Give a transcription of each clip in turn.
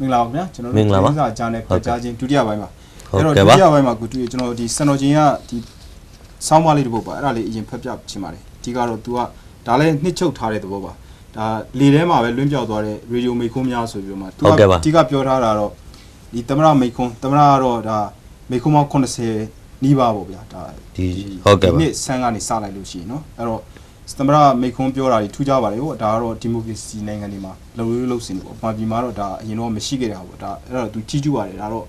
မင်္ဂလာပါခင်ဗျာကျွန်တော် မင်္ဂလာပါ စာအကြမ်းနဲ့ခွဲခြားခြင်းဒုတိယပိုင်းပါ ဟုတ် တော့ ကဲ့ ဒု ပါ တိယပိုင်းမှာကိုတွေ့ကျွန်တော်ဒီစံတော်ချင်းကဒီဆောင်းပါးလေးတစ်ပုဒ်ပါအဲ့ဒါလေးအရင်ဖတ်ပြချင်ပါတယ်အဓိကတော့ तू ကဒါလည်းနှစ်ချုပ်ထားတဲ့သဘောပါဒါလေထဲမှာပဲလွင့်ပြောက်သွားတဲ့ရေဒီယိုမိတ်ခွန်းများဆိုပြီးတော့မှ तू ဟုတ်ကဲ့ပါ အဓိကပြောထားတာတော့ဒီသမရမိတ်ခွန်းသမရကတော့ဒါမိတ်ခွန်းပေါင်း80နီးပါးပေါ့ဗျာဒါ ဒီဟုတ်ကဲ့ပါ ဒီနေ့ဆန်းကနေစလိုက်လို့ရှိရင်เนาะအဲ့တော့ သမရမိတ်ခွန်းပြောတာတွေထူးခြားပါတယ်ဟိုဒါကတော့ဒီမိုကရေစီနိုင်ငံတွေမှာလုံလို့လို့စင်တယ်ပေါ့။မာပြည်မှာတော့ဒါအရင်တော့မရှိခဲ့တာပေါ့။ဒါအဲ့တော့သူကြီးကျူပါတယ်ဒါတော့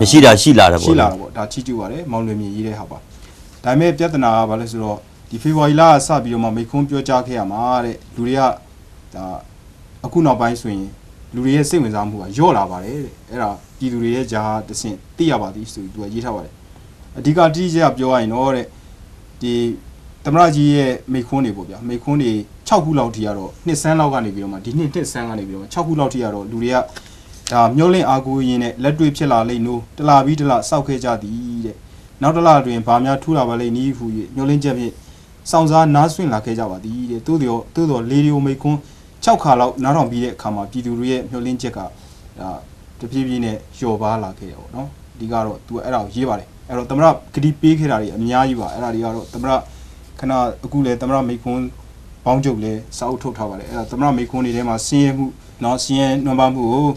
မရှိတာရှိလာတယ်ရှိပေါ့လာတာပေါ့။ဒါကြီးကျူပါတယ်မောင်လွင်မြင့်ရေးတဲ့ဟာပါ။ဒါပေမဲ့ပြဿနာကဘာလဲဆိုတော့ဒီဖေဖော်ဝါရီလကစပြီးတော့မှမိတ်ခွန်းပြောကြားခဲ့ရမှာတဲ့လူတွေကဒါအခုနောက်ပိုင်းဆိုရင်လူတွေရဲ့စိတ်ဝင်စားမှုကယော့လာပါတယ်တဲ့။အဲ့ဒါပြည်သူတွေရဲ့ဂျာတဆင့်သိရပါသည်ဆိုပြီးသူကရေးထားပါတယ်။အဓိကတိကျပြောရရင်တော့တဲ့ဒီ သမရကြီးရဲ့မိခွန်းတွေပေါ့ဗျာမိခွန်းတွေ6ခုလောက်ထိရတော့နှစ်ဆန်းလောက်ကနေပြီးတော့မှဒီနှစ်နှစ်ဆန်းကနေပြီးတော့မှ6ခုလောက်ထိရတော့လူတွေကဒါမျောလင့်အားကိုးရင်းနဲ့လက်တွေ့ဖြစ်လာလိမ့်နို့တလာပြီးတလာစောက်ခဲ့ကြသည်တဲ့နောက်တလအတွင်းဗာများထူလာပါလိမ့်နီးဟူ၍မျောလင့်ချက်ဖြင့်စောင့်စားနားဆွင့်လာခဲ့ကြပါသည်တဲ့သို့တော်သို့တော်လေဒီယိုမိခွန်း6ခါလောက်နားထောင်ပြီးတဲ့အခါမှာပြည်သူတွေရဲ့မျောလင့်ချက်ကဒါတပြေးပြေးနဲ့လျော်ပါလာခဲ့တယ်ပေါ့နော်အဓိကတော့ तू အဲ့ဒါကိုရေးပါတယ်အဲ့တော့သမရဂတိပေးခဲ့တာတွေအများကြီးပါအဲ့ဒါတွေကတော့သမရ ခဏအခုလေသမရမိခွန်းဘောင်းကျုပ်လဲစာအုပ်ထုတ်ထားပါတယ်အဲ့ဒါသမရမိခွန်းတွေထဲမှာစင်းရဲမှုเนาะစင်းရဲနံပါတ်မှုကို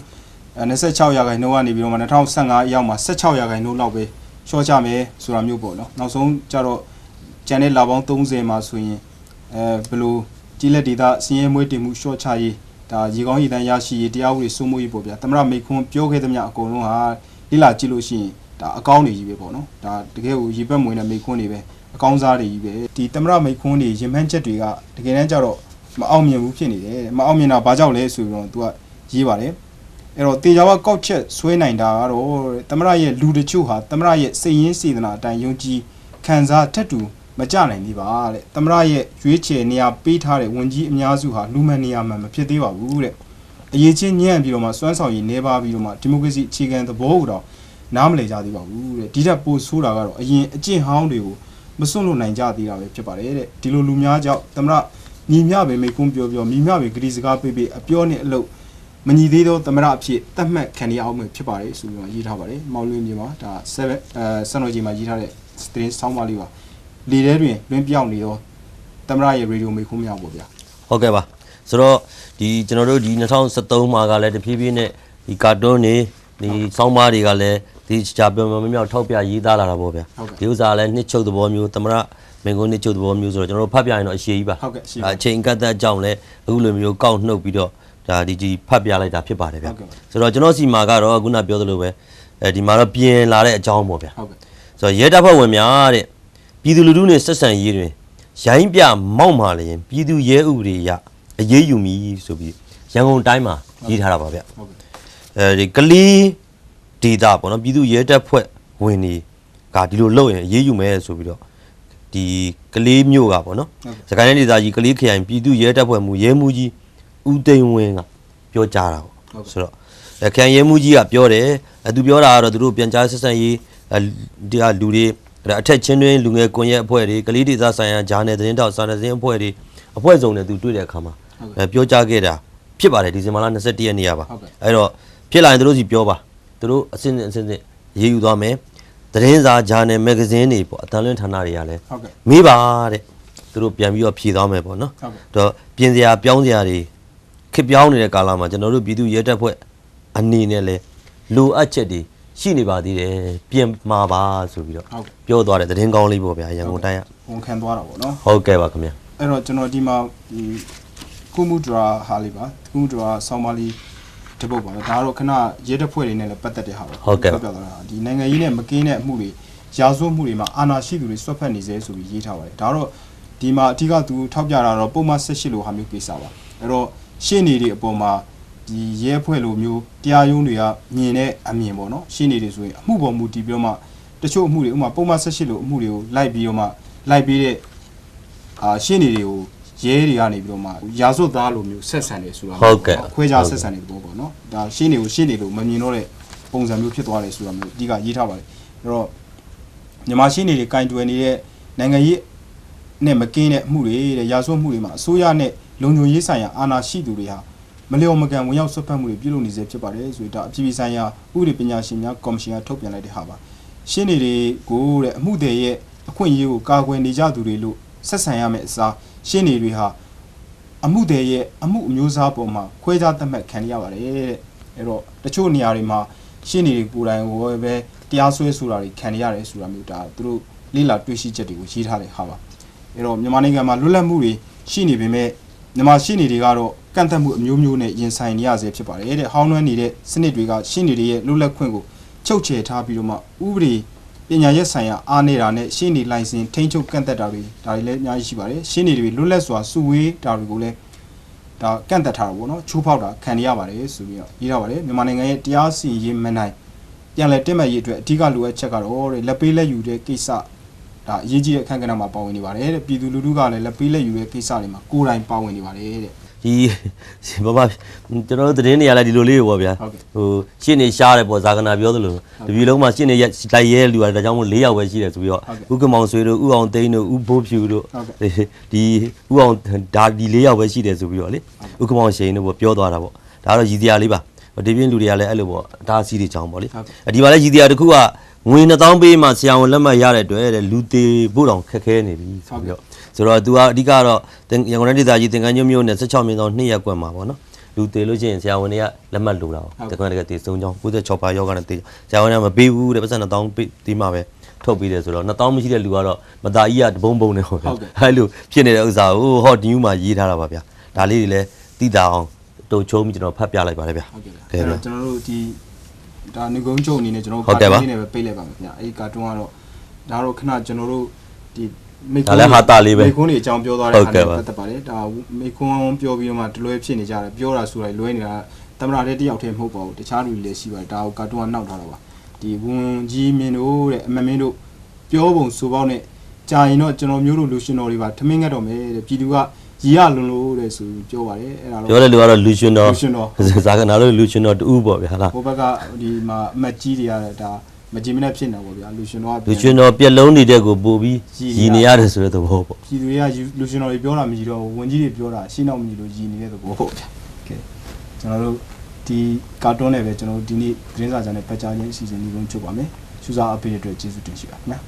အဲ26ရာခိုင်နှုန်းကနေပြီးတော့မှ2015အရောက်မှာ16ရာခိုင်နှုန်းလောက်ပဲရှော့ချမယ်ဆိုတာမျိုးပေါ့เนาะနောက်ဆုံးကျတော့ကျန်တဲ့လာပေါင်း30မှာဆိုရင်အဲဘယ်လိုကြီးလက်ဒေတာစင်းရဲမွေးတင်မှုရှော့ချရေးဒါရေကောင်းရေတန်းရရှိရေးတရားဥပဒေစိုးမိုးရေးပေါ့ဗျာသမရမိခွန်းပြောခဲ့သမျှအကုန်လုံးဟာလိလာကြည့်လို့ရှိရင်ဒါအကောင်းတွေကြီးပဲပေါ့နော်ဒါတကယ်ကိုရေပက်မွေးတဲ့မိခွန်းတွေပဲ အကောင်းစားတွေကြီးပဲဒီတမရမိတ်ခွန်းတွေရင်မှန်းချက်တွေကတကယ်တမ်းကျတော့မအောင်မြင်ဘူးဖြစ်နေတယ်မအောင်မြင်တာဘာကြောင့်လဲဆိုပြီးတော့ तू ကရေးပါတယ်အဲ့တော့တေချာဝကောက်ချက်ဆွဲနိုင်တာကတော့တမရရဲ့လူတချို့ဟာတမရရဲ့စိတ်ရင်းစေတနာအတိုင်းယုံကြည်ခံစားထက်တူမကြနိုင်သေးပါတဲ့တမရရဲ့ရွေးချယ်နေရာပေးထားတဲ့ဝန်ကြီးအများစုဟာလူမှန်နေရာမှန်မဖြစ်သေးပါဘူးတဲ့အရေးချင်းညံ့ပြီးတော့မှစွမ်းဆောင်ရည်နေပါပြီးတော့မှဒီမိုကရေစီအခြေခံသဘောကိုတော့နားမလည်ကြသေးပါဘူးတဲ့ဒီထက်ပိုဆိုးတာကတော့အရင်အကျင့်ဟောင်းတွေကို မစွန့်လို့နိုင်ကြသေးတာပဲဖြစ်ပါတယ်တဲ့ဒီလိုလူများကြောင့်သမရညီမျှပဲမိကွန်းပြောပြောညီမျှပဲဂရီစကားပေးပေးအပြောနဲ့အလုပ်မညီသေးသောသမရအဖြစ်တတ်မှတ်ခံရအောင်ပဲဖြစ်ပါတယ်ဆိုပြီးတော့ရေးထားပါတယ်မောင်လွင်မြေမှာဒါ7အဲစံတော်ကြီးမှာရေးထားတဲ့သတင်းဆောင်းပါးလေးပါလေထဲတွင်လွင်ပြောင်းနေသောသမရရဲ့ရေဒီယိုမိကွန်းများပေါ့ဗျာဟုတ်ကဲ့ပါဆိုတော့ဒီကျွန်တော်တို့ဒီ2013မှာကလည်းတဖြည်းဖြည်းနဲ့ဒီကာတွန်းတွေဒီစောင်းပါးတွေကလည်း ဒီချာပြောမမြောက်ထောက်ပြရေးသားလာတာပေါ့ဗျာဒီဥစ္စာကလည်းနှစ်ချုပ်သဘောမျိုးသမရမင်္ဂုံနှစ်ချုပ်သဘောမျိုးဆိုတော့ကျွန်တော်တို့ဖတ်ပြရင်တော့အရှိကြီးပါဟုတ်ကဲ့ရှိပါအချိန်ကတ်သက်ကြောင့်လည်းအခုလိုမျိုးကောက်နှုတ်ပြီးတော့ဒါဒီဒီဖတ်ပြလိုက်တာဖြစ်ပါတယ်ဗျာဟုတ်ကဲ့ပါဆိုတော့ကျွန်တော်စီမှာကတော့ခုနပြောသလိုပဲအဲဒီမှာတော့ပြင်လာတဲ့အကြောင်းပေါ့ဗျာဟုတ်ကဲ့ဆိုတော့ရဲတပ်ဖွဲ့ဝင်များတဲ့ပြည်သူလူထုနဲ့ဆက်ဆံရေးတွင်ရိုင်းပြမောက်မာလျင်ပြည်သူရဲဥပဒေအရအရေးယူမည်ဆိုပြီးရန်ကုန်တိုင်းမှာရေးထားတာပါဗျဟုတ်ကဲ့အဲဒီကလီ ဒေတာပေါ့နော်ပြည်သူရဲတပ်ဖွဲ့ဝင်ဒီကဒီလိုလုပ်ရင်အရေးယူမယ်ဆိုပြီးတော့ဒီကလေးမျိုးကပေါ့နော်ဟုတ်ကဲ့စကိုင်းတိုင်းဒေသကြီးကလေးခရိုင်ပြည်သူရဲတပ်ဖွဲ့မူရဲမှုကြီးဦးသိန်းဝင်းကပြောကြားတာပေါ့ဟုတ်ကဲ့ဆိုတော့အဲခရိုင်ရဲမှုကြီးကပြောတယ်အဲသူပြောတာကတော့သူတို့ပြန်ကြားဆက်ဆံရေးအဲဒီကလူတွေအဲ့ဒါအထက်ချင်းတွင်းလူငယ်ကွန်ရက်အဖွဲ့တွေကလေးဒေသဆိုင်ရာဂျာနယ်သတင်းတောက်စာနယ်ဇင်းအဖွဲ့တွေအဖွဲ့စုံနဲ့သူတွေ့တဲ့အခါမှာဟုတ်ကဲ့အဲပြောကြားခဲ့တာဖြစ်ပါတယ်ဒီဇင်ဘာလ21ရက်နေ့ကပါဟုတ်ကဲ့အဲ့တော့ဖြစ်လာရင်သူတို့စီပြောပါ သူတို့အစစ်အစစ်အစစ်ရေးယူသွားမယ်သတင်းစာဂျာနယ်မဂ္ဂဇင်းတွေပေါ့အတန်လွင့်ဌာနတွေကလည်းဟုတ်ကဲ့မေးပါတဲ့သူတို့ပြန်ပြီးတော့ဖြေသွားမယ်ပေါ့နော်ဟုတ်ကဲ့တော့ပြင်စရာပြောင်းစရာတွေခစ်ပြောင်းနေတဲ့ကာလမှာကျွန်တော်တို့ပြည်သူရဲတပ်ဖွဲ့အနေနဲ့လဲလိုအပ်ချက်တွေရှိနေပါသေးတယ်ပြင်မှာပါဆိုပြီးတော့ဟုတ်ကဲ့ပြောသွားတယ်သတင်းကောင်းလေးပေါ့ဗျာရန်ကုန်တိုင်းကဝန်ခံသွားတာပေါ့နော်ဟုတ်ကဲ့ပါခင်ဗျာအဲ့တော့ကျွန်တော်ဒီမှာဒီကုမှုဒရာဟာလေးပါကုမှုဒရာဆောင်းပါးလေး တစ်ပုတ်ပါပဲဒါကတော့ခဏရဲတပ်ဖွဲ့တွေနဲ့လည်းပတ်သက်တဲ့ဟာပါဟုတ်ကဲ့ပြောပြသွားတာဒီနိုင်ငံရေးနဲ့မကင်းတဲ့အမှုတွေရာဇဝတ်မှုတွေမှာအာဏာရှိသူတွေဆွတ်ဖက်နေစေဆိုပြီးရေးထားပါတယ်ဒါတော့ဒီမှာအထူးကသူထောက်ပြတာတော့ပုံမှန်18လိုဟာမျိုးကိစ္စပါအဲ့တော့ရှင်းနေတွေအပေါ်မှာဒီရဲအဖွဲ့လိုမျိုးတရားရုံးတွေကမြင်တဲ့အမြင်ပေါ့နော်ရှင်းနေတွေဆိုရင်အမှုပေါ်မူတည်ပြီးတော့မှတချို့အမှုတွေဥပမာပုံမှန်18လိုအမှုတွေကိုလိုက်ပြီးတော့မှလိုက်ပြီးတဲ့အာရှင်းနေတွေကို ရဲတွေကနေပြီးတော့မှရာဇဝတ်သားလိုမျိုးဆက်ဆံနေဆိုတာဟုတ်ကဲ့ခွဲခြားဆက်ဆံနေတဲ့ဘောပေါ့နော်ဒါရှင်းနေကိုရှင်းနေလို့မမြင်တော့တဲ့ပုံစံမျိုးဖြစ်သွားတယ်ဆိုတာမျိုးအဓိကရေးထားပါတယ်အဲ့တော့မြန်မာရှင်းနေတွေကင်တွယ်နေတဲ့နိုင်ငံရေးနဲ့မကင်းတဲ့အမှုတွေတဲ့ရာဇဝတ်မှုတွေမှာအစိုးရနဲ့လုံခြုံရေးဆိုင်ရာအာဏာရှိသူတွေဟာမလျော်မကန်ဝင်ရောက်ဆွတ်ဖက်မှုတွေပြုလုပ်နေစေဖြစ်ပါတယ်ဆိုပြီးဒါအပြည်ပြည်ဆိုင်ရာဥပဒေပညာရှင်များကော်မရှင်ကထုတ်ပြန်လိုက်တဲ့ဟာပါရှင်းနေတွေကိုတဲ့အမှုတွေရဲ့အခွင့်အရေးကိုကာကွယ်နေကြသူတွေလို့ဆက်ဆံရမယ့်အစား ရှင်းနေတွေဟာအမှုတွေရဲ့အမှုအမျိုးအစားပေါ်မှာခွဲခြားသတ်မှတ်ခံရပါတယ်တဲ့အဲ့တော့တချို့နေရာတွေမှာရှင်းနေတွေကိုယ်တိုင်ကိုပဲတရားစွဲဆိုတာတွေခံရရတယ်ဆိုတာမျိုးဒါသူတို့လိလာတွေ့ရှိချက်တွေကိုရေးထားတဲ့ဟာပါအဲ့တော့မြန်မာနိုင်ငံမှာလွတ်လပ်မှုတွေရှိနေပေမဲ့မြန်မာရှိနေတွေကတော့ကန့်သက်မှုအမျိုးမျိုးနဲ့ရင်ဆိုင်နေရဆဲဖြစ်ပါတယ်တဲ့ဟောင်းနှွမ်းနေတဲ့စနစ်တွေကရှိနေတွေရဲ့လွတ်လပ်ခွင့်ကိုချုပ်ချယ်ထားပြီးတော့မှဥပဒေ ပညာရေးဆိုင်ရာအားနေတာနဲ့ရှိနေလိုင်စင်ထိန်းချုပ်ကန့်သက်တာတွေဒါတွေလည်းအများကြီးရှိပါတယ်ရှိနေတွေလွတ်လပ်စွာစုဝေးတာတွေကိုလည်းဒါကန့်သက်ထားတာပေါ့နော်ချိုးဖောက်တာခံရပါတယ်ဆိုပြီးတော့ရေးထားပါတယ်မြန်မာနိုင်ငံရဲ့တရားစီရင်ရေးမနိုင်ပြန်လည်တက်မှတ်ရေးအတွက်အဓိကလိုအပ်ချက်ကတော့တဲ့လက်ပေးလက်ယူတဲ့ကိစ္စဒါအရေးကြီးတဲ့အခန်းကဏ္ဍမှာပါဝင်နေပါတယ်တဲ့ပြည်သူလူထုကလည်းလက်ပေးလက်ယူတဲ့ကိစ္စတွေမှာကိုယ်တိုင်ပါဝင်နေပါတယ်တဲ့ ဒီဘာဘာကျွန်တော်တို့သတင်းတွေရလဲဒီလိုလေးတွေပေါ့ဗျာဟုတ်ကဲ့ဟိုရှင်းနေရှားတယ်ပေါ့ဇာကနာပြောသလိုတပြည်လုံးမှာရှင်းနေရက်လိုက်ရဲလူရတယ်ဒါကြောင့်မို့၄ယောက်ပဲရှိတယ်ဆိုပြီးတော့ဟုတ်ကဲ့ဥက္ကမောင်ဆွေတို့ဥအောင်သိန်းတို့ဥဘိုးဖြူတို့ဟုတ်ကဲ့ဒီဥအောင်ဒါဒီ၄ယောက်ပဲရှိတယ်ဆိုပြီးတော့လေဥက္ကမောင်ရှိန်တို့ပေါ့ပြောသွားတာပေါ့ဒါကတော့ရည်စရာလေးပါဒီပြင်းလူတွေကလည်းအဲ့လိုပေါ့အတားအဆီးတွေကြောင်းပေါ့လေဟုတ်ကဲ့အဒီမှာလည်းရည်စရာတစ်ခုကငွေ2000ပေးမှဆရာဝန်လက်မှတ်ရတဲ့အတွက်တဲ့လူသေးဖို့တောင်ခက်ခဲနေပြီဆိုပြီးတော့ ဆိုတော့ तू ကအဓိကတော့တင်ရန်ကုန်တိုင်းဒေသကြီးတင်ကန်းညွန့်မြို့နယ်16မြင်းဆောင်2ရက်ကွက်မှာပေါ့နော်လူသေးလို့ရှိရင်ဆရာဝန်တွေကလက်မှတ်လိုတာပေါ့တကွန်းတကယ်တေဆုံးကြောင်း96ပါယောဂနဲ့တေဆရာဝန်ကမပေးဘူးတဲ့ပတ်စံ2000ပေးဒီမှာပဲထုတ်ပေးတယ်ဆိုတော့2000မရှိတဲ့လူကတော့မသားကြီးကတပုံးပုံနဲ့ဟုတ်တယ်အဲ့လိုဖြစ်နေတဲ့ဥစ္စာကိုဟောဒီညမှာရေးထားတာပါဗျာဒါလေးတွေလည်းတိတာအောင်တုံချုံပြီးကျွန်တော်ဖတ်ပြလိုက်ပါတယ်ဗျာဟုတ်ကဲ့ပါကဲအဲ့ဗျာတော့ကျွန်တော်တို့ဒီဒါငကုံးချုပ်အနေနဲ့ကျွန်တော်ဟုတ်ကဲ့ပါလေးနဲ့ပဲပိတ်လိုက်ပါမယ်ခင်ဗျအဲ့ဒီကာတွန်းကတော့ဒါတော့ခဏကျွန်တော်တို့ဒီ မိဒါလည်းဟာတာလေးပဲမိခွန်းတွေအကြောင်းပြောသွားတဲ့ဟုတ်ကဲ့ပါပတ်သက်ပါတယ်ဒါမိခွန်းပြောပြီးတော့မှတလွဲဖြစ်နေကြတယ်ပြောတာဆိုတာလွဲနေတာတမရတဲ့တယောက်တည်းမဟုတ်ပါဘူးတခြားလူတွေလည်းရှိပါတယ်ဒါကိုကာတွန်းကနောက်ထားတာပါဒီဝန်ကြီးမင်းတို့တဲ့အမမင်းတို့ပြောပုံဆိုပေါက်နဲ့ကြာရင်တော့ကျွန်တော်မျိုးတို့လူရှင်တော်တွေပါထမင်းငတ်တော့မယ်တဲ့ပြည်သူကရီရလွန်လို့တဲ့ဆိုပြီးပြောပါတယ်အဲ့ဒါတော့ပြောတဲ့လူကတော့လူရှင်တော်လူရှင်တော်ဇာကနာလို့လူရှင်တော်တူပေါ့ဗျာလားဟိုဘက်ကဒီမှာအမတ်ကြီးတွေရတယ်ဒါ မကြည်မနဲ့ဖြစ်နေပါဗျာလူရှင်တော်ကလူရှင်တော်ပြက်လုံးနေတဲ့ကိုပို့ပြီးရည်နေရည်ရနေရတယ်ဆိုတဲ့သဘောပေါ့ပြည်သူတွေကယူလူရှင်တော်တွေပြောတာမကြည့်တော့ဘူးဝန်ကြီးတွေပြောတာရှင်းတော့မကြည့်လို့ရည်နေတဲ့သဘောပေါ့ဗျာကဲကျွန်တော်တို့ဒီကာတွန်းနဲ့ပဲကျွန်တော်တို့ဒီနေ့သတင်းစာကြမ်းနဲ့ပတ်ကြားခြင်းအစီအစဉ်လေးလုံးချုပ်ပါမယ်စူးစမ်းအပ်ပေးတဲ့အတွက်ကျေးဇူးတင်ရှိပါခင်ဗျာ